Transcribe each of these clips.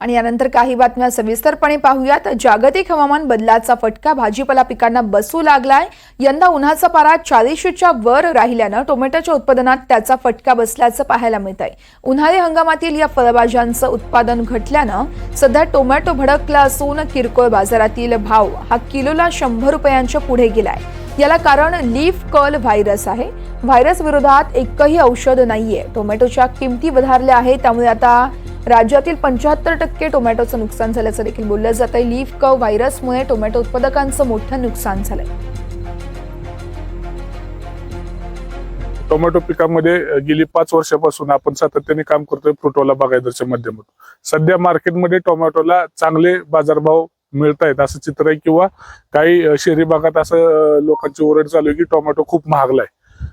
आणि यानंतर काही बातम्या सविस्तरपणे पाहूयात. जागतिक हवामान बदलाचा फटका भाजीपाला पिकांना बसू लागलाय. यंदा उन्हाचा पारा चाळीसच्या वर राहिल्यानं टोमॅटोच्या उत्पादनात त्याचा फटका बसल्याचं पाहायला मिळत आहे उन्हाळी हंगामातील या फळभाज्यांचं उत्पादन घटल्यानं सध्या टोमॅटो भडकला असून किरकोळ बाजारातील भाव हा किलोला शंभर रुपयांच्या पुढे गेलाय. याला कारण लीफ कल व्हायरस आहे. व्हायरस विरोधात एकही औषध नाहीये. टोमॅटोच्या किमती वधारल्या आहेत. त्यामुळे आता राज्यातील पंच्याहत्तर टक्के टोमॅटोचं नुकसान झाल्याचं देखील बोललं जात आहे. लीफ कव व्हायरसमुळे टोमॅटो उत्पादकांचं मोठं नुकसान झालंय. टोमॅटो पिकामध्ये गेली पाच वर्षापासून आपण सातत्याने काम करतोय फ्रुटोला बागायतरच्या माध्यमातून. सध्या मार्केटमध्ये टोमॅटोला चांगले बाजारभाव मिळत आहेत असं चित्र आहे किंवा काही शहरी भागात असं लोकांची ओरड चालू आहे की टोमॅटो खूप महागलाय.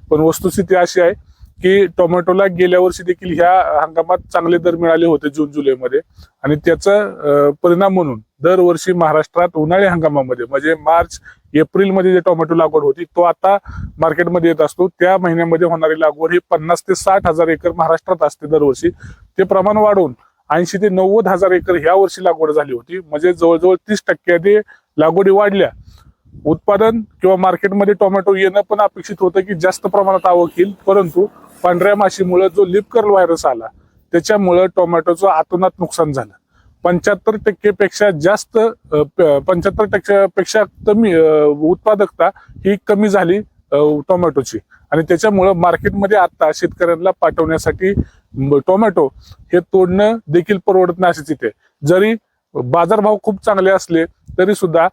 पण वस्तुस्थिती अशी आहे की टोमॅटोला गेल्या वर्षी देखील ह्या हंगामात चांगले दर मिळाले होते जून जुलैमध्ये. आणि त्याचा परिणाम म्हणून दरवर्षी महाराष्ट्रात उन्हाळी हंगामामध्ये म्हणजे मार्च एप्रिलमध्ये जे टोमॅटो लागवड होती तो आता मार्केटमध्ये येत असतो. त्या महिन्यामध्ये होणारी लागवड ही पन्नास ते साठ हजार एकर महाराष्ट्रात असते दरवर्षी. ते प्रमाण वाढून ऐंशी ते नव्वद हजार एकर ह्या वर्षी लागवड झाली होती. म्हणजे जवळजवळ तीस टक्के लागवडी वाढल्या. उत्पादन किंवा मार्केटमध्ये टोमॅटो येणं पण अपेक्षित होतं की जास्त प्रमाणात आवक येईल परंतु पांढऱ्या माशीमुळे जो लिपकर्ल व्हायरस आला त्याच्यामुळं टोमॅटोचं आतोनात नुकसान झालं. पंच्याहत्तर टक्केपेक्षा जास्त पंच्याहत्तर टक्क्यापेक्षा कमी उत्पादकता ही कमी झाली टोमॅटोची. आणि त्याच्यामुळं मार्केटमध्ये आता शेतकऱ्यांना पाठवण्यासाठी टोमॅटो हे तोडणं देखील परवडत नाही अशी तिथे जरी बाजारभाव खूप चांगले असले तरी सुद्धा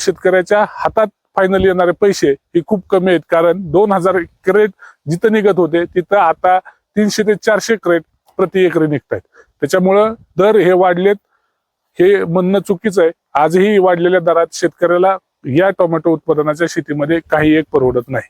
शेतकऱ्याच्या हातात फायनल येणारे पैसे हे खूप कमी आहेत. कारण दोन हजार क्रेट जिथं निघत होते तिथं आता तीनशे ते चारशे क्रेट प्रति एकरी निघत आहेत त्याच्यामुळं दर हे वाढलेत. हे म्हणणं चुकीचं आहे. आजही वाढलेल्या दरात शेतकऱ्याला या टोमॅटो उत्पादनाच्या शेतीमध्ये काही एक परवडत नाही.